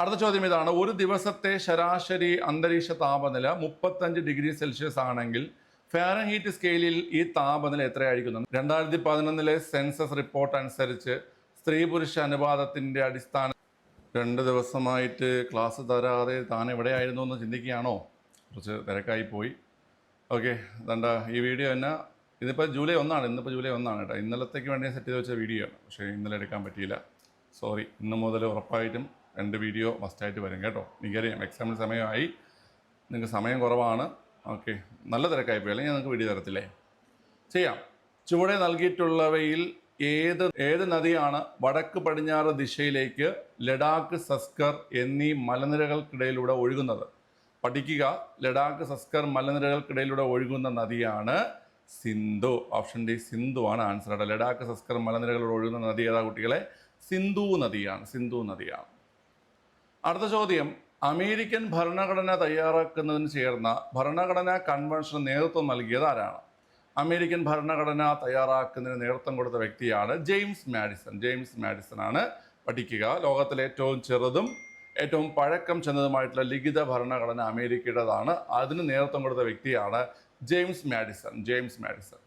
അടുത്ത ചോദ്യം ഇതാണ്. ഒരു ദിവസത്തെ ശരാശരി അന്തരീക്ഷ താപനില മുപ്പത്തഞ്ച് ഡിഗ്രി സെൽഷ്യസ് ആണെങ്കിൽ ഫാരൻഹീറ്റ് സ്കെയിലിൽ ഈ താപനില എത്രയായിരിക്കുന്നു? രണ്ടായിരത്തി പതിനൊന്നിലെ സെൻസസ് റിപ്പോർട്ട് അനുസരിച്ച് സ്ത്രീ പുരുഷ അനുപാതത്തിന്റെ അടിസ്ഥാന രണ്ട് ദിവസമായിട്ട് ക്ലാസ് തരാതെ താൻ എവിടെയായിരുന്നു എന്ന് ചിന്തിക്കുകയാണോ? കുറച്ച് തിരക്കായി പോയി. ഓക്കെ ദണ്ട ഈ വീഡിയോ എന്നാ? ഇതിപ്പോൾ ജൂലൈ ഒന്നാണ്. ഇന്നിപ്പോൾ ജൂലൈ ഒന്നാണ് കേട്ടോ. ഇന്നലത്തേക്ക് വേണ്ടി സെറ്റ് ചെയ്ത് വെച്ച വീഡിയോ ആണ്. പക്ഷേ ഇന്നലെ എടുക്കാൻ പറ്റിയില്ല. സോറി. ഇന്ന് മുതൽ ഉറപ്പായിട്ടും രണ്ട് വീഡിയോ മസ്റ്റായിട്ട് വരും കേട്ടോ. എനിക്കറിയാം എക്സാമിന് സമയമായി. നിങ്ങൾക്ക് സമയം കുറവാണ്. ഓക്കെ നല്ല തിരക്കായി പോയി. അല്ലെങ്കിൽ നിങ്ങൾക്ക് വീഡിയോ തരത്തില്ലേ? ചെയ്യാം. ചുവടെ നൽകിയിട്ടുള്ളവയിൽ ഏത് ഏത് നദിയാണ് വടക്ക് പടിഞ്ഞാറ് ദിശയിലേക്ക് ലഡാക്ക് സസ്കർ എന്നീ മലനിരകൾക്കിടയിലൂടെ ഒഴുകുന്നത്? പഠിക്കുക. ലഡാക്ക് സസ്കർ മലനിരകൾക്കിടയിലൂടെ ഒഴുകുന്ന നദിയാണ് സിന്ധു. ഓപ്ഷൻ ഡി സിന്ധു ആണ് ആൻസർ കേട്ടോ ലഡാക്ക് സസ്കർ മലനിരകളിലൂടെ ഒഴുകുന്ന നദി ഏതാ കുട്ടികളെ? സിന്ധു നദിയാണ്. സിന്ധു നദിയാണ്. അടുത്ത ചോദ്യം. അമേരിക്കൻ ഭരണഘടന തയ്യാറാക്കുന്നതിന് ചേർന്ന ഭരണഘടനാ കൺവെൻഷന് നേതൃത്വം നൽകിയത് ആരാണ്? അമേരിക്കൻ ഭരണഘടന തയ്യാറാക്കുന്നതിന് നേതൃത്വം കൊടുത്ത വ്യക്തിയാണ് ജെയിംസ് മാഡിസൺ. ജെയിംസ് മാഡിസൺ ആണ് പഠിക്കുക. ലോകത്തിലെ ഏറ്റവും ചെറുതും ഏറ്റവും പഴക്കം ചെന്നതുമായിട്ടുള്ള ലിഖിത ഭരണഘടന അമേരിക്കയുടേതാണ്. അതിന് നേതൃത്വം കൊടുത്ത വ്യക്തിയാണ് ജെയിംസ് മാഡിസൺ. James Madison.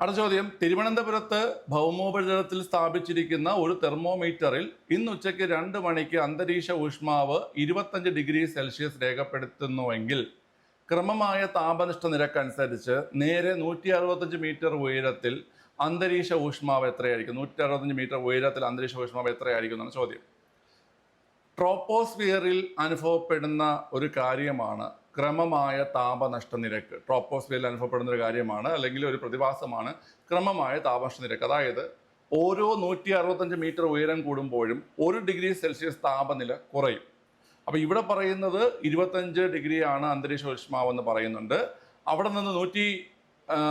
അടുത്ത ചോദ്യം. തിരുവനന്തപുരത്ത് ഭൗമോപരിതലത്തിൽ സ്ഥാപിച്ചിരിക്കുന്ന ഒരു തെർമോമീറ്ററിൽ ഇന്ന് ഉച്ചയ്ക്ക് രണ്ട് മണിക്ക് അന്തരീക്ഷ ഊഷ്മാവ് ഇരുപത്തഞ്ച് ഡിഗ്രി സെൽഷ്യസ് രേഖപ്പെടുത്തുന്നുവെങ്കിൽ ക്രമമായ താപനിഷ്ഠ നിരക്കനുസരിച്ച് നേരെ നൂറ്റി അറുപത്തഞ്ച് മീറ്റർ ഉയരത്തിൽ അന്തരീക്ഷ ഊഷ്മാവ് എത്രയായിരിക്കും? നൂറ്റി അറുപത്തഞ്ച് മീറ്റർ ഉയരത്തിൽ അന്തരീക്ഷ ഊഷ്മാവ് എത്രയായിരിക്കും എന്നാണ് ചോദ്യം. ട്രോപ്പോസ്ഫിയറിൽ അനുഭവപ്പെടുന്ന ഒരു കാര്യമാണ് ക്രമമായ താപനഷ്ട നിരക്ക്. ട്രോപ്പോസ്ഫിയറിൽ അനുഭവപ്പെടുന്ന ഒരു കാര്യമാണ് അല്ലെങ്കിൽ ഒരു പ്രതിഭാസമാണ് ക്രമമായ താപനഷ്ട നിരക്ക്. അതായത് ഓരോ നൂറ്റി അറുപത്തഞ്ച് മീറ്റർ ഉയരം കൂടുമ്പോഴും ഒരു ഡിഗ്രി സെൽഷ്യസ് താപനില കുറയും. അപ്പോൾ ഇവിടെ പറയുന്നത് ഇരുപത്തഞ്ച് ഡിഗ്രിയാണ് അന്തരീക്ഷ ഊഷ്മാവെന്ന് പറയുന്നുണ്ട്. അവിടെ നിന്ന് നൂറ്റി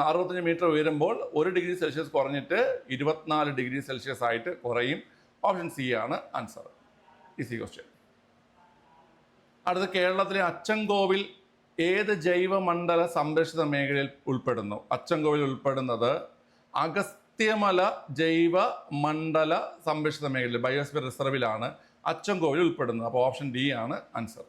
അറുപത്തഞ്ച് മീറ്റർ ഉയരുമ്പോൾ ഒരു ഡിഗ്രി സെൽഷ്യസ് കുറഞ്ഞിട്ട് ഇരുപത്തിനാല് ഡിഗ്രി സെൽഷ്യസ് ആയിട്ട് കുറയും. ഓപ്ഷൻ സി ആണ് ആൻസർ. Easy question. അടുത്ത കേരളത്തിലെ അച്ചൻകോവിൽ ഏത് ജൈവമണ്ഡല സംരക്ഷിത മേഖലയിൽ ഉൾപ്പെടുന്നു? അച്ചൻകോവിൽ ഉൾപ്പെടുന്നത് അഗസ്ത്യമല ജൈവ മണ്ഡല സംരക്ഷിത മേഖല ബയോസ്ഫിയർ റിസർവിലാണ് അച്ചൻകോവിൽ ഉൾപ്പെടുന്നത്. അപ്പോൾ ഓപ്ഷൻ ഡി ആണ് ആൻസർ.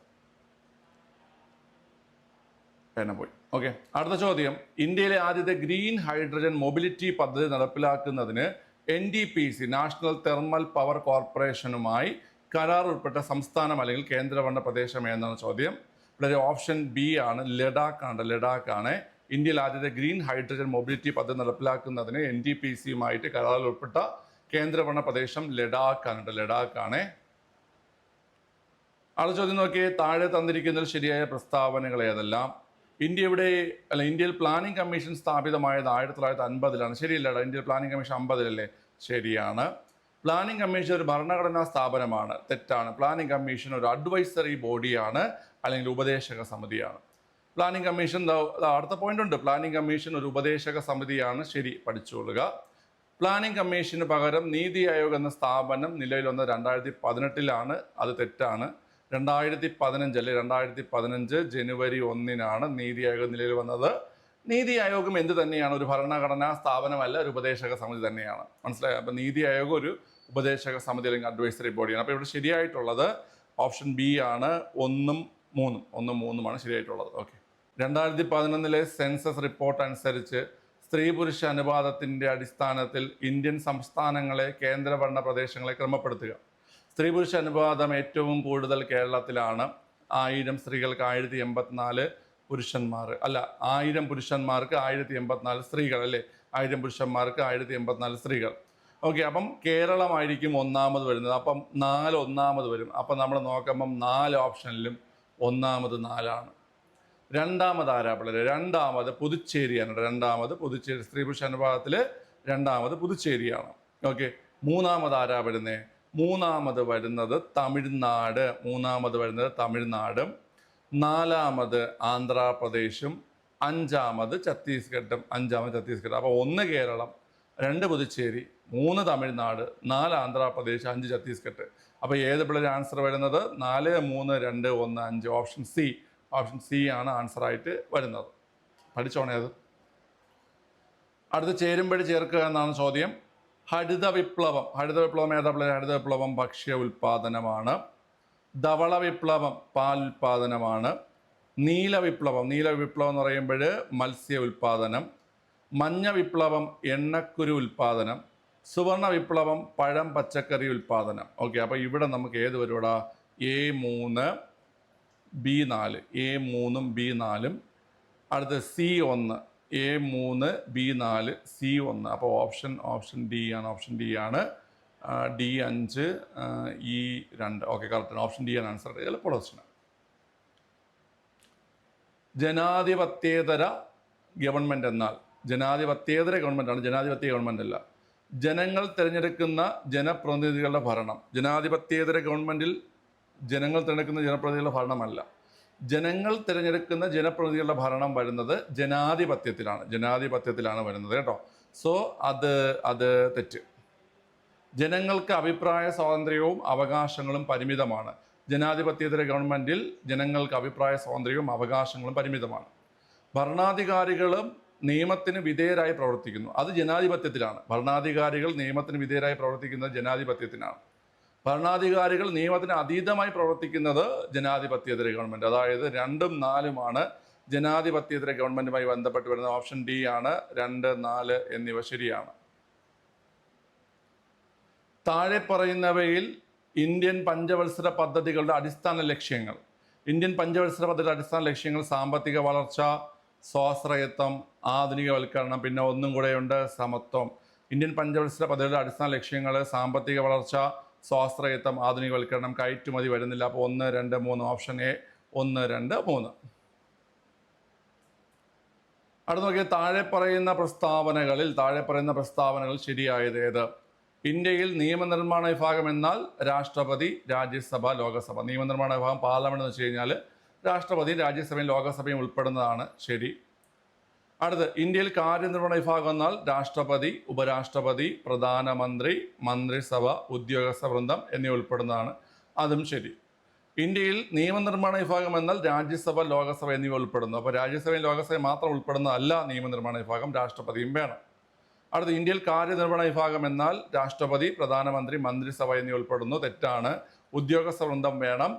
പേന പോയി. ഓക്കെ. അടുത്ത ചോദ്യം. ഇന്ത്യയിലെ ആദ്യത്തെ ഗ്രീൻ ഹൈഡ്രജൻ മൊബിലിറ്റി പദ്ധതി നടപ്പിലാക്കുന്നതിന് N D P C national thermal power കോർപ്പറേഷനുമായി കരാർ ഉൾപ്പെട്ട സംസ്ഥാനം അല്ലെങ്കിൽ കേന്ദ്രഭരണ പ്രദേശം എന്നാണ് ചോദ്യം? ഇവിടെ ഓപ്ഷൻ ബി ആണ് ലഡാക്ക് ആണ്. ലഡാക്ക് ആണ്. ഇന്ത്യയിൽ ആദ്യത്തെ ഗ്രീൻ ഹൈഡ്രജൻ മൊബിലിറ്റി പദ്ധതി നടപ്പിലാക്കുന്നതിന് എൻ ഡി പി സിയുമായിട്ട് കരാറിൽ ഉൾപ്പെട്ട കേന്ദ്രഭരണ പ്രദേശം ലഡാക്ക് ആണ് ലഡാക്ക് ആണ്. അടുത്ത ചോദ്യം നോക്കിയേ താഴെ തന്നിരിക്കുന്നതിൽ ശരിയായ പ്രസ്താവനകൾ ഏതെല്ലാം? ഇന്ത്യയുടെ അല്ല ഇന്ത്യയിൽ പ്ലാനിംഗ് കമ്മീഷൻ സ്ഥാപിതമായത് ആയിരത്തി തൊള്ളായിരത്തി അൻപതിലാണ്. ശരിയല്ലടാ ഇന്ത്യയിൽ പ്ലാനിംഗ് കമ്മീഷൻ അമ്പതിലല്ലേ ശരിയാണ്. പ്ലാനിംഗ് കമ്മീഷൻ ഒരു ഭരണഘടനാ സ്ഥാപനമാണ്. തെറ്റാണ്. പ്ലാനിംഗ് കമ്മീഷൻ ഒരു അഡ്വൈസറി ബോഡിയാണ് അല്ലെങ്കിൽ ഉപദേശക സമിതിയാണ്. പ്ലാനിംഗ് കമ്മീഷൻ അടുത്ത പോയിന്റ് ഉണ്ട്. പ്ലാനിംഗ് കമ്മീഷൻ ഒരു ഉപദേശക സമിതിയാണ്. ശരി പഠിച്ചുകൊള്ളുക. പ്ലാനിംഗ് കമ്മീഷന് പകരം നീതി ആയോഗ് എന്ന സ്ഥാപനം നിലവിൽ വന്ന രണ്ടായിരത്തി പതിനെട്ടിലാണ് അത് തെറ്റാണ്. രണ്ടായിരത്തി പതിനഞ്ച് അല്ലെ രണ്ടായിരത്തി പതിനഞ്ച് ജനുവരി ഒന്നിനാണ് നീതി ആയോഗ് നിലവിൽ വന്നത്. നീതി ആയോഗം എന്ത് തന്നെയാണ്? ഒരു ഭരണഘടനാ സ്ഥാപനമല്ല ഒരു ഉപദേശക സമിതി തന്നെയാണ്. മനസ്സിലായോ? അപ്പം നീതി ആയോഗ് ഒരു ഉപദേശക സമിതി അല്ലെങ്കിൽ അഡ്വൈസറി ബോഡിയാണ് അപ്പോൾ ഇവിടെ ശരിയായിട്ടുള്ളത് ഓപ്ഷൻ ബി ആണ് ഒന്നും മൂന്നും. ഒന്നും മൂന്നുമാണ് ശരിയായിട്ടുള്ളത്. ഓക്കെ രണ്ടായിരത്തി പതിനൊന്നിലെ സെൻസസ് റിപ്പോർട്ട് അനുസരിച്ച് സ്ത്രീ പുരുഷ അനുപാതത്തിന്റെ അടിസ്ഥാനത്തിൽ ഇന്ത്യൻ സംസ്ഥാനങ്ങളെ കേന്ദ്രഭരണ പ്രദേശങ്ങളെ ക്രമപ്പെടുത്തുക. സ്ത്രീ പുരുഷ അനുപാതം ഏറ്റവും കൂടുതൽ കേരളത്തിലാണ്. ആയിരം സ്ത്രീകൾക്ക് ആയിരത്തി എൺപത്തിനാല് പുരുഷന്മാർ. അല്ല ആയിരം പുരുഷന്മാർക്ക് ആയിരത്തി എൺപത്തിനാല് സ്ത്രീകൾ അല്ലേ? ആയിരം പുരുഷന്മാർക്ക് ആയിരത്തി എൺപത്തിനാല് സ്ത്രീകൾ. ഓക്കെ അപ്പം കേരളമായിരിക്കും ഒന്നാമത് വരുന്നത്. അപ്പം നാല് ഒന്നാമത് വരും. അപ്പം നമ്മൾ നോക്കുമ്പം നാല് ഓപ്ഷനിലും ഒന്നാമത് നാലാണ്. രണ്ടാമത് ആരാ രണ്ടാമത് പുതുച്ചേരിയാണ്. രണ്ടാമത് പുതുച്ചേരി. സ്ത്രീ പുരുഷ അനുപാതത്തിൽ രണ്ടാമത് പുതുച്ചേരിയാണ്. ഓക്കെ മൂന്നാമത് ആരാ വരുന്നത് മൂന്നാമത് വരുന്നത് തമിഴ്നാട്. മൂന്നാമത് വരുന്നത് തമിഴ്നാടും. നാലാമത് ആന്ധ്രാപ്രദേശും. അഞ്ചാമത് ഛത്തീസ്ഗഡും. അഞ്ചാമത് ഛത്തീസ്ഗഡ്. അപ്പോൾ ഒന്ന് കേരളം രണ്ട് പുതുച്ചേരി മൂന്ന് തമിഴ്നാട് നാല് ആന്ധ്രാപ്രദേശ് അഞ്ച് ഛത്തീസ്ഗഡ്. അപ്പോൾ ഏത് പിള്ളേർ ആൻസർ വരുന്നത്? നാല് മൂന്ന് രണ്ട് ഒന്ന് അഞ്ച്. ഓപ്ഷൻ സി ഓപ്ഷൻ സി ആണ് ആൻസർ ആയിട്ട് വരുന്നത്. പഠിച്ചോണേ അത്. അടുത്ത് ചേരുമ്പടി ചേർക്കുക എന്നാണ് ചോദ്യം. ഹരിത വിപ്ലവം. ഹരിത വിപ്ലവം ഏതാ പിള്ളേർ ഹരിത വിപ്ലവം ഭക്ഷ്യ ഉൽപാദനമാണ്. ധവള വിപ്ലവം പാൽ ഉൽപാദനമാണ്. നീല വിപ്ലവം. നീല വിപ്ലവം എന്ന് പറയുമ്പോൾ മത്സ്യ ഉൽപാദനം. മഞ്ഞ വിപ്ലവം എണ്ണക്കുരു ഉൽപാദനം സുവർണ വിപ്ലവം പഴം പച്ചക്കറി ഉൽപാദനം ഓക്കെ അപ്പോൾ ഇവിടെ നമുക്ക് ഏത് വരുവാടാ എ മൂന്ന് ബി നാല്. എ മൂന്നും ബി നാലും. അടുത്ത് സി ഒന്ന്. എ മൂന്ന് ബി നാല് സി ഒന്ന്. അപ്പോൾ ഓപ്ഷൻ ഓപ്ഷൻ ഡി ആണ് ഓപ്ഷൻ ഡി ആണ്. ഡി അഞ്ച് ഇ രണ്ട്. ഓക്കെ കറക്റ്റ് ഓപ്ഷൻ ഡി ആണ് ആൻസർ എളുപ്പമുള്ള ക്വസ്റ്റ്യൻ ജനാധിപത്യേതര ഗവൺമെന്റ് എന്നാൽ ജനാധിപത്യേതര ഗവൺമെന്റാണ് ജനാധിപത്യ ഗവൺമെന്റ് അല്ല. ജനങ്ങൾ തിരഞ്ഞെടുക്കുന്ന ജനപ്രതിനിധികളുടെ ഭരണം. ജനാധിപത്യേതര ഗവൺമെന്റിൽ ജനങ്ങൾ തിരഞ്ഞെടുക്കുന്ന ജനപ്രതിനിധികളുടെ ഭരണമല്ല. ജനങ്ങൾ തിരഞ്ഞെടുക്കുന്ന ജനപ്രതിനിധികളുടെ ഭരണം വരുന്നത് ജനാധിപത്യത്തിലാണ്. ജനാധിപത്യത്തിലാണ് വരുന്നത് കേട്ടോ. സോ അത് അത് തെറ്റ്. ജനങ്ങൾക്ക് അഭിപ്രായ സ്വാതന്ത്ര്യവും അവകാശങ്ങളും പരിമിതമാണ്. ജനാധിപത്യേതര ഗവൺമെന്റിൽ ജനങ്ങൾക്ക് അഭിപ്രായ സ്വാതന്ത്ര്യവും അവകാശങ്ങളും പരിമിതമാണ്. ഭരണാധികാരികളും നിയമത്തിന് വിധേയരായി പ്രവർത്തിക്കുന്നു. അത് ജനാധിപത്യത്തിലാണ്. ഭരണാധികാരികൾ നിയമത്തിന് വിധേയരായി പ്രവർത്തിക്കുന്നത് ജനാധിപത്യത്തിനാണ്. ഭരണാധികാരികൾ നിയമത്തിന് അതീതമായി പ്രവർത്തിക്കുന്നത് ജനാധിപത്യേതര ഗവൺമെന്റ് അതായത് രണ്ടും നാലുമാണ് ജനാധിപത്യേതര ഗവൺമെന്റുമായി ബന്ധപ്പെട്ട് വരുന്ന ഓപ്ഷൻ ഡി ആണ്. രണ്ട് നാല് എന്നിവ ശരിയാണ്. താഴെ പറയുന്നവയിൽ ഇന്ത്യൻ പഞ്ചവത്സര പദ്ധതികളുടെ അടിസ്ഥാന ലക്ഷ്യങ്ങൾ. ഇന്ത്യൻ പഞ്ചവത്സര പദ്ധതിയുടെ അടിസ്ഥാന ലക്ഷ്യങ്ങൾ സാമ്പത്തിക വളർച്ച സ്വാശ്രയത്വം ആധുനികവൽക്കരണം പിന്നെ ഒന്നും കൂടെയുണ്ട് സമത്വം. ഇന്ത്യൻ പഞ്ചവത്സര പദ്ധതിയുടെ അടിസ്ഥാന ലക്ഷ്യങ്ങൾ സാമ്പത്തിക വളർച്ച സ്വാശ്രയത്വം ആധുനികവൽക്കരണം കയറ്റുമതി വരുന്നില്ല. അപ്പോൾ ഒന്ന് രണ്ട് മൂന്ന്. ഓപ്ഷൻ എ ഒന്ന് രണ്ട് മൂന്ന്. അടുത്ത നോക്കിയാൽ താഴെ പറയുന്ന പ്രസ്താവനകളിൽ താഴെ പറയുന്ന പ്രസ്താവനകൾ ശരിയായത് ഏത്? ഇന്ത്യയിൽ നിയമനിർമ്മാണ വിഭാഗം എന്നാൽ രാഷ്ട്രപതി രാജ്യസഭ ലോകസഭ. നിയമനിർമ്മാണ വിഭാഗം പാർലമെന്റ് എന്ന് വെച്ച് കഴിഞ്ഞാൽ രാഷ്ട്രപതി രാജ്യസഭയും ലോകസഭയും ഉൾപ്പെടുന്നതാണ്. ശരി. അടുത്ത് ഇന്ത്യയിൽ കാര്യനിർവഹണ വിഭാഗം എന്നാൽ രാഷ്ട്രപതി ഉപരാഷ്ട്രപതി പ്രധാനമന്ത്രി മന്ത്രിസഭ ഉദ്യോഗസ്ഥ വൃന്ദം എന്നിവ ഉൾപ്പെടുന്നതാണ്. അതും ശരി. ഇന്ത്യയിൽ നിയമനിർമ്മാണ വിഭാഗം എന്നാൽ രാജ്യസഭ ലോകസഭ എന്നിവ ഉൾപ്പെടുന്നു. അപ്പോൾ രാജ്യസഭയും ലോകസഭയും മാത്രം ഉൾപ്പെടുന്നതല്ല നിയമനിർമ്മാണ വിഭാഗം രാഷ്ട്രപതിയും വേണം. അടുത്ത ഇന്ത്യയിൽ കാര്യനിർവഹണ വിഭാഗം എന്നാൽ രാഷ്ട്രപതി പ്രധാനമന്ത്രി മന്ത്രിസഭ എന്നിവ ഉൾപ്പെടുന്നു. തെറ്റാണ്. ഉദ്യോഗസ്ഥ വൃന്ദം വേണം.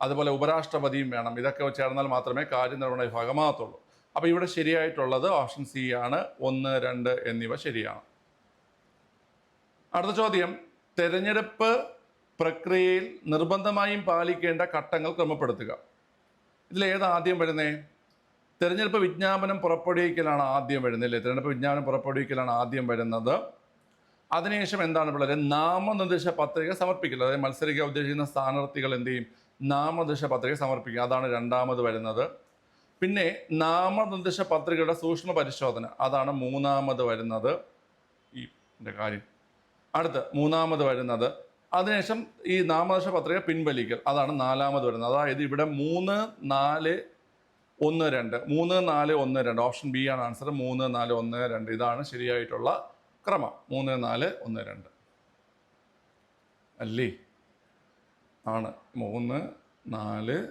അതുപോലെ ഉപരാഷ്ട്രപതിയും വേണം. ഇതൊക്കെ ചേർന്നാൽ മാത്രമേ കാര്യനിർവഹണ വിഭാഗമാകത്തുള്ളൂ. അപ്പോൾ ഇവിടെ ശരിയായിട്ടുള്ളത് ഓപ്ഷൻ സി ആണ്. ഒന്ന് രണ്ട് എന്നിവ ശരിയാണ്. അടുത്ത ചോദ്യം. തെരഞ്ഞെടുപ്പ് പ്രക്രിയയിൽ നിർബന്ധമായും പാലിക്കേണ്ട ഘട്ടങ്ങൾ ക്രമപ്പെടുത്തുക. ഇതിൽ ആദ്യം വരുന്നേ? തിരഞ്ഞെടുപ്പ് വിജ്ഞാപനം പുറപ്പെടുവിക്കലാണ് ആദ്യം വരുന്നത് അല്ലേ? തിരഞ്ഞെടുപ്പ് വിജ്ഞാപനം പുറപ്പെടുവിക്കലാണ് ആദ്യം വരുന്നത്. അതിനുശേഷം എന്താണ് പിള്ളേർ നാമനിർദ്ദേശ പത്രിക സമർപ്പിക്കൽ. അതായത് മത്സരിക്കാൻ ഉദ്ദേശിക്കുന്ന സ്ഥാനാർത്ഥികൾ എന്ത് ചെയ്യും? നാമനിർദ്ദേശ പത്രിക സമർപ്പിക്കുക. അതാണ് രണ്ടാമത് വരുന്നത്. പിന്നെ നാമനിർദ്ദേശ പത്രികയുടെ സൂക്ഷ്മ പരിശോധന അതാണ് മൂന്നാമത് വരുന്നത്. ഈ കാര്യം. അടുത്ത് മൂന്നാമത് വരുന്നത്. അതിനുശേഷം ഈ നാമനിർദ്ദേശ പത്രിക പിൻവലിക്കൽ. അതാണ് നാലാമത് വരുന്നത്. അതായത് ഇവിടെ മൂന്ന് നാല് ഒന്ന് രണ്ട്. മൂന്ന് നാല് ഒന്ന് രണ്ട്. ഓപ്ഷൻ ബി ആണ് ആൻസർ. മൂന്ന് നാല് ഒന്ന് രണ്ട്. ഇതാണ് ശരിയായിട്ടുള്ള ക്രമം. മൂന്ന് നാല് ഒന്ന് രണ്ട്. അല്ലേ? ആണ്. മൂന്ന് നാല്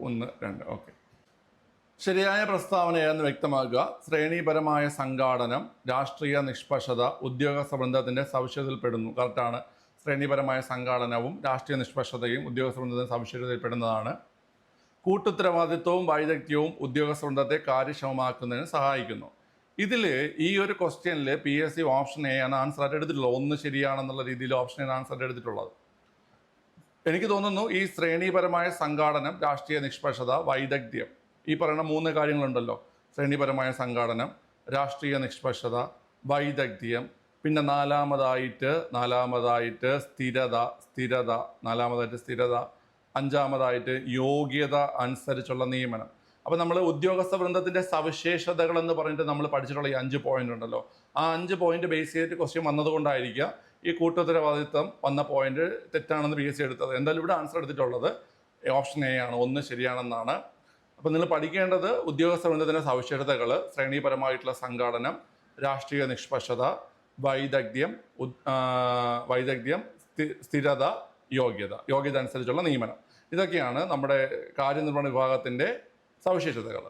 ഒന്ന് രണ്ട്. ഓക്കെ. ശരിയായ പ്രസ്താവന ഏതെന്ന് വ്യക്തമാക്കുക. ശ്രേണീപരമായ സംഘാടനം രാഷ്ട്രീയ നിഷ്പക്ഷത ഉദ്യോഗസ്ഥ ബന്ധത്തിന്റെ സവിശേഷതയിൽപ്പെടുന്നു. കറക്റ്റാണ് ശ്രേണീപരമായ സംഘാടനവും രാഷ്ട്രീയ നിഷ്പക്ഷതയും ഉദ്യോഗസ്ഥ ബന്ധത്തിന്റെ സവിശേഷതയിൽപ്പെടുന്നതാണ്. കൂട്ടുത്തരവാദിത്വവും വൈദഗ്ധ്യവും ഉദ്യോഗസ്ഥ ബന്ധത്തെ കാര്യക്ഷമമാക്കുന്നതിന് സഹായിക്കുന്നു. ഇതിൽ ഈ ഒരു ക്വസ്റ്റ്യനിൽ P S C option A ആണ് ആൻസർ ആയിട്ട് എടുത്തിട്ടുള്ളത്. ഒന്ന് ശരിയാണെന്നുള്ള രീതിയിൽ ഓപ്ഷൻ എ ആൻസർ ആയിട്ട് എടുത്തിട്ടുള്ളത്. എനിക്ക് തോന്നുന്നു ഈ ശ്രേണീപരമായ സംഘാടനം രാഷ്ട്രീയ നിഷ്പക്ഷത വൈദഗ്ധ്യം ഈ പറയുന്ന മൂന്ന് കാര്യങ്ങളുണ്ടല്ലോ. ശ്രേണീപരമായ സംഘാടനം രാഷ്ട്രീയ നിഷ്പക്ഷത വൈദഗ്ധ്യം പിന്നെ നാലാമതായിട്ട് നാലാമതായിട്ട് സ്ഥിരത സ്ഥിരത നാലാമതായിട്ട് സ്ഥിരത അഞ്ചാമതായിട്ട് യോഗ്യത അനുസരിച്ചുള്ള നിയമനം. അപ്പോൾ നമ്മൾ ഉദ്യോഗസ്ഥ വൃന്ദത്തിന്റെ സവിശേഷതകൾ എന്ന് പറഞ്ഞിട്ട് നമ്മൾ പഠിച്ചിട്ടുള്ള ഈ അഞ്ച് പോയിന്റ് ഉണ്ടല്ലോ. ആ അഞ്ച് പോയിന്റ് ബേസ് ചെയ്തിട്ട് ക്വസ്റ്റ്യൻ വന്നതുകൊണ്ടായിരിക്കുക ഈ കൂട്ടുത്തരവാദിത്വം വന്ന പോയിന്റ് തെറ്റാണെന്ന് പി എസ് സി എടുത്തത്. എന്തായാലും ഇവിടെ ആൻസർ എടുത്തിട്ടുള്ളത് ഓപ്ഷൻ എ ആണ് ഒന്ന് ശരിയാണെന്നാണ്. അപ്പം നിങ്ങൾ പഠിക്കേണ്ടത് ഉദ്യോഗസ്ഥ വൃന്ദത്തിന്റെ സവിശേഷതകൾ ശ്രേണീപരമായിട്ടുള്ള സംഘാടനം രാഷ്ട്രീയ നിഷ്പക്ഷത വൈദഗ്ധ്യം വൈദഗ്ധ്യം സ്ഥിരത യോഗ്യത യോഗ്യത അനുസരിച്ചുള്ള നിയമനം. ഇതൊക്കെയാണ് നമ്മുടെ കാര്യനിർവഹണ വിഭാഗത്തിന്റെ സവിശേഷതകൾ.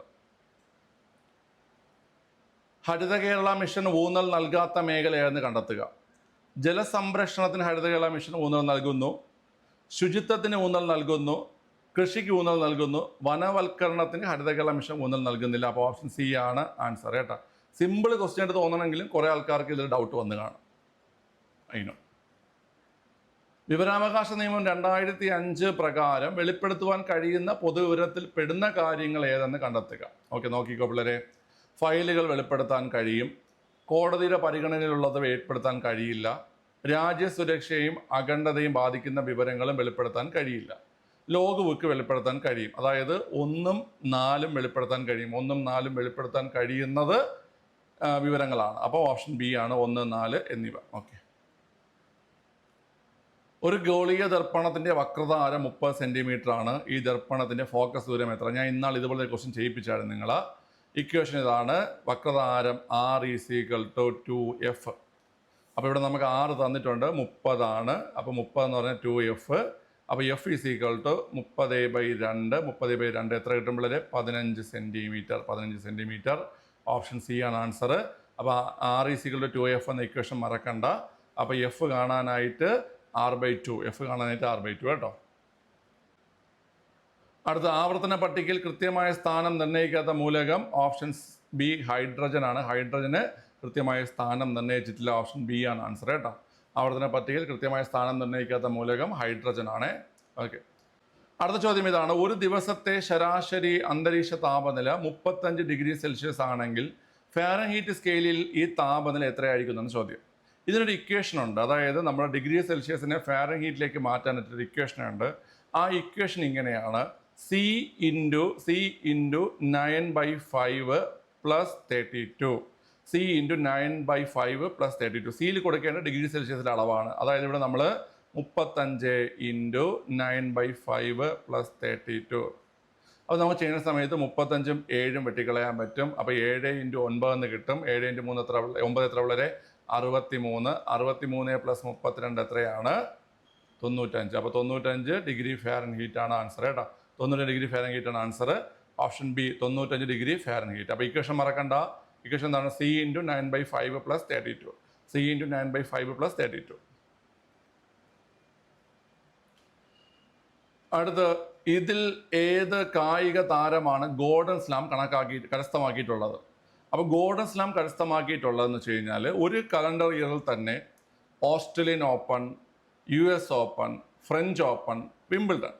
ഹരിത കേരള മിഷൻ ഊന്നൽ നൽകാത്ത മേഖലയായിരുന്നു കണ്ടെത്തുക. ജലസംരക്ഷണത്തിന് ഹരിത കേരള മിഷൻ ഊന്നൽ നൽകുന്നു. ശുചിത്വത്തിന് ഊന്നൽ നൽകുന്നു. കൃഷിക്ക് ഊന്നൽ നൽകുന്നു. വനവൽക്കരണത്തിന് ഹരിത കേരള മിഷൻ ഊന്നൽ നൽകുന്നില്ല. അപ്പോൾ ഓപ്ഷൻ സി ആണ് ആൻസർ കേട്ടോ. സിമ്പിൾ ക്വസ്റ്റ്യൻ ആയിട്ട് തോന്നണമെങ്കിലും കുറേ ആൾക്കാർക്ക് ഇതിൽ ഡൗട്ട് വന്ന് കാണും. അതിനും വിവരാവകാശ നിയമം രണ്ടായിരത്തി അഞ്ച് പ്രകാരം വെളിപ്പെടുത്തുവാൻ കഴിയുന്ന പൊതുവിവരത്തിൽ പെടുന്ന കാര്യങ്ങൾ ഏതെന്ന് കണ്ടെത്തുക. ഓക്കെ നോക്കിക്കോ പിള്ളേരെ. ഫയലുകൾ വെളിപ്പെടുത്താൻ കഴിയും. കോടതിയുടെ പരിഗണനയിലുള്ളത് വെളിപ്പെടുത്താൻ കഴിയില്ല. രാജ്യസുരക്ഷയും അഖണ്ഡതയും ബാധിക്കുന്ന വിവരങ്ങളും വെളിപ്പെടുത്താൻ കഴിയില്ല. ലോഗ് ബുക്ക് വെളിപ്പെടുത്താൻ കഴിയും. അതായത് ഒന്നും നാലും വെളിപ്പെടുത്താൻ കഴിയും. ഒന്നും നാലും വെളിപ്പെടുത്താൻ കഴിയുന്നത് വിവരങ്ങളാണ്. അപ്പോൾ ഓപ്ഷൻ ബി ആണ് ഒന്ന് നാല് എന്നിവ. ഓക്കെ. ഒരു ഗോളീയ ദർപ്പണത്തിന്റെ വക്രത ആരം മുപ്പത് സെന്റിമീറ്റർ ആണ് ഈ ദർപ്പണത്തിന്റെ ഫോക്കസ് ദൂരം എത്ര? ഞാൻ ഇന്നാൾ ഇതുപോലെ ക്വസ്റ്റ്യൻ ചെയ്യിപ്പിച്ചായിരുന്നു നിങ്ങൾ ഇക്വേഷൻ ഇതാണ് വക്രതാരം R is equal to two F. അപ്പോൾ ഇവിടെ നമുക്ക് ആറ് തന്നിട്ടുണ്ട് മുപ്പതാണ്. അപ്പോൾ മുപ്പത് എന്ന് പറഞ്ഞാൽ ടു എഫ്. അപ്പോൾ എഫ് ഈ സീക്കൾ ടു മുപ്പത് ബൈ രണ്ട് മുപ്പത് ബൈ രണ്ട് എത്ര കിട്ടുമ്പോൾ പതിനഞ്ച് സെന്റിമീറ്റർ പതിനഞ്ച് സെന്റിമീറ്റർ ഓപ്ഷൻ സി ആണ് ആൻസർ. അപ്പോൾ R is equal to two F എന്ന ഇക്വേഷൻ മറക്കണ്ട. അപ്പോൾ എഫ് കാണാനായിട്ട് ആർ ബൈ ടു എഫ് കാണാനായിട്ട് ആർ ബൈ ടു കേട്ടോ. അടുത്ത ആവർത്തന പട്ടികയിൽ കൃത്യമായ സ്ഥാനം നിർണയിക്കാത്ത മൂലകം ഓപ്ഷൻസ് ബി ഹൈഡ്രജൻ ആണ്. ഹൈഡ്രജന് കൃത്യമായ സ്ഥാനം നിർണയിച്ചിട്ടില്ല. ഓപ്ഷൻ ബി ആണ് ആൻസർ കേട്ടോ. ആവർത്തന പട്ടികയിൽ കൃത്യമായ സ്ഥാനം നിർണയിക്കാത്ത മൂലകം ഹൈഡ്രജൻ ആണ്. ഓക്കെ. അടുത്ത ചോദ്യം ഇതാണ്. ഒരു ദിവസത്തെ ശരാശരി അന്തരീക്ഷ താപനില മുപ്പത്തഞ്ച് ഡിഗ്രി സെൽഷ്യസ് ആണെങ്കിൽ ഫാരൻഹീറ്റ് സ്കെയിലിൽ ഈ താപനില എത്രയായിരിക്കും എന്നാണ് ചോദ്യം. ഇതിനൊരു ഇക്വേഷൻ ഉണ്ട്. അതായത് നമ്മുടെ ഡിഗ്രി സെൽഷ്യസിനെ ഫാരൻഹീറ്റിലേക്ക് മാറ്റാനായിട്ടൊരു ഇക്വേഷൻ ഉണ്ട്. ആ ഇക്വേഷൻ ഇങ്ങനെയാണ്. C into C into nine by five plus thirty two C into nine by five plus thirty two സിയിൽ കൊടുക്കേണ്ട ഡിഗ്രി സെൽഷ്യസിന്റെ അളവാണ്. അതായത് ഇവിടെ നമ്മൾ മുപ്പത്തഞ്ച് into nine by five plus thirty two അപ്പോൾ നമ്മൾ ചെയ്യുന്ന സമയത്ത് മുപ്പത്തഞ്ചും ഏഴും വെട്ടിക്കളയാൻ പറ്റും. അപ്പോൾ ഏഴ് ഇന്റു ഒൻപതെന്ന് കിട്ടും. ഏഴ് ഇന്റു മൂന്ന് എത്ര ഒമ്പത് എത്ര വളരെ അറുപത്തി മൂന്ന് അറുപത്തി മൂന്ന് പ്ലസ് മുപ്പത്തിരണ്ട് എത്രയാണ്? തൊണ്ണൂറ്റഞ്ച്. അപ്പോൾ തൊണ്ണൂറ്റഞ്ച് ഡിഗ്രി ഫാരൻ ഹീറ്റാണ് ആൻസർ കേട്ടോ. തൊണ്ണൂറ് ഡിഗ്രി ഫാരൻ ഹീറ്റാണ് ആൻസർ ഓപ്ഷൻ ബി തൊണ്ണൂറ്റഞ്ച് ഡിഗ്രി ഫാരൻ ഹീറ്റ് അപ്പോൾ ഇക്വേഷൻ മറക്കണ്ട. ഇക്വേഷൻ എന്താണ്? C into nine by five plus thirty two C into nine by five plus thirty two അടുത്ത് ഇതിൽ ഏത് കായിക താരമാണ് ഗോൾഡൻ സ്ലാം കണക്കാക്കി കരസ്ഥമാക്കിയിട്ടുള്ളത്? അപ്പോൾ ഗോൾഡൻ സ്ലാം കരസ്ഥമാക്കിയിട്ടുള്ളതെന്ന് വെച്ച് കഴിഞ്ഞാൽ ഒരു കലണ്ടർ ഇയറിൽ തന്നെ Australian open U S open French open Wimbledon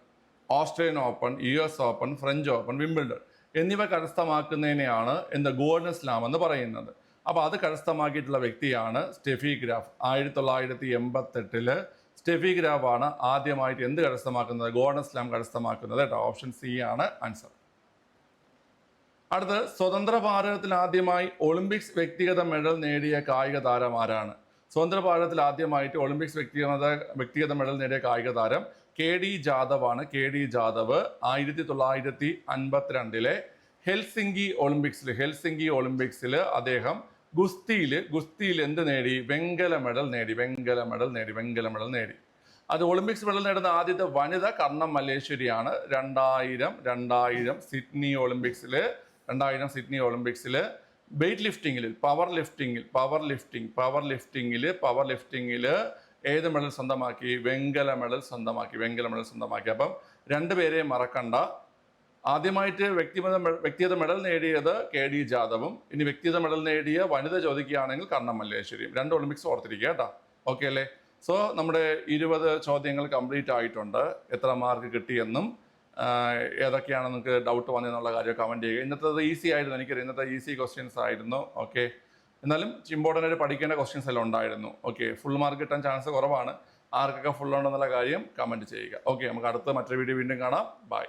Australian open U S open French open Wimbledon എന്നിവ കരസ്ഥമാക്കുന്നതിനെയാണ് എന്ത് ഗോൾഡൻ സ്ലാം എന്ന് പറയുന്നത്. അപ്പോൾ അത് കരസ്ഥമാക്കിയിട്ടുള്ള വ്യക്തിയാണ് സ്റ്റെഫി ഗ്രാഫ്. ആയിരത്തി തൊള്ളായിരത്തി എൺപത്തെട്ടിൽ സ്റ്റെഫി ഗ്രാഫ് ആണ് ആദ്യമായിട്ട് എന്ത് കരസ്ഥമാക്കുന്നത്? ഗോൾഡൻ സ്ലാം കരസ്ഥമാക്കുന്നത് കേട്ടോ. ഓപ്ഷൻ സി ആണ് ആൻസർ. അടുത്ത് സ്വതന്ത്ര ഭാരതത്തിൽ ആദ്യമായി ഒളിമ്പിക്സ് വ്യക്തിഗത മെഡൽ നേടിയ കായിക താരം ആരാണ്? സ്വതന്ത്ര ഭാരതത്തിൽ ആദ്യമായിട്ട് ഒളിമ്പിക്സ് വ്യക്തിഗത വ്യക്തിഗത മെഡൽ നേടിയ കായിക താരം കെ ഡി ജാദവ് ആണ് കെ ഡി ജാദവ് ആയിരത്തി തൊള്ളായിരത്തി അൻപത്തിരണ്ടിലെ ഹെൽസിംഗി ഒളിമ്പിക്സിൽ ഹെൽസിംഗി ഒളിമ്പിക്സിൽ അദ്ദേഹം ഗുസ്തിയിൽ ഗുസ്തിയിൽ എന്ത് നേടി? വെങ്കല മെഡൽ നേടി വെങ്കല മെഡൽ നേടി വെങ്കല മെഡൽ നേടി. അത് ഒളിമ്പിക്സ് മെഡൽ നേടുന്ന ആദ്യത്തെ വനിത കർണം മല്ലേശ്വരിയാണ്. രണ്ടായിരം രണ്ടായിരം സിഡ്നി ഒളിമ്പിക്സിൽ രണ്ടായിരം സിഡ്നി ഒളിമ്പിക്സിൽ വെയ്റ്റ് ലിഫ്റ്റിങ്ങിൽ പവർ ലിഫ്റ്റിങ്ങിൽ പവർ ലിഫ്റ്റിംഗ് പവർ ലിഫ്റ്റിങ്ങിൽ പവർ ലിഫ്റ്റിങ്ങിൽ ഏത് മെഡൽ സ്വന്തമാക്കി? വെങ്കല മെഡൽ സ്വന്തമാക്കി വെങ്കല മെഡൽ സ്വന്തമാക്കി. അപ്പം രണ്ടുപേരെയും മറക്കണ്ട. ആദ്യമായിട്ട് വ്യക്തിഗത വ്യക്തിഗത മെഡൽ നേടിയത് കെ ഡി ജാദവും. ഇനി വ്യക്തിഗത മെഡൽ നേടിയ വനിത ചോദിക്കുകയാണെങ്കിൽ കർണം മല്ലേശ്വരിയും രണ്ട് ഒളിമ്പിക്സ് ഓർത്തിരിക്കുക കേട്ടോ. ഓക്കെ അല്ലേ? സോ നമ്മുടെ ഇരുപത് ചോദ്യങ്ങൾ കംപ്ലീറ്റ് ആയിട്ടുണ്ട്. എത്ര മാർക്ക് കിട്ടിയെന്നും ഏതൊക്കെയാണ് നിങ്ങൾക്ക് ഡൗട്ട് വന്നതെന്നുള്ള കാര്യം കമന്റ് ചെയ്യുക. ഇന്നത്തെ ഈസി ആയിരുന്നു. എനിക്കറിയാം. ഇന്നത്തെ ഈസി ക്വസ്റ്റ്യൻസ് ആയിരുന്നു. ഓക്കെ എന്നാലും ഇമ്പോർട്ടന്റ് ആയിട്ട് പഠിക്കേണ്ട ക്വസ്റ്റ്യൻസ് എല്ലാം ഉണ്ടായിരുന്നു. ഓക്കെ ഫുൾ മാർക്ക് കിട്ടാൻ ചാൻസ് കുറവാണ്. ആർക്കൊക്കെ ഫുൾ ഉണ്ടെന്നുള്ള കാര്യം കമന്റ് ചെയ്യുക. ഓക്കെ നമുക്ക് അടുത്ത മറ്റൊരു വീഡിയോ വീണ്ടും കാണാം. ബൈ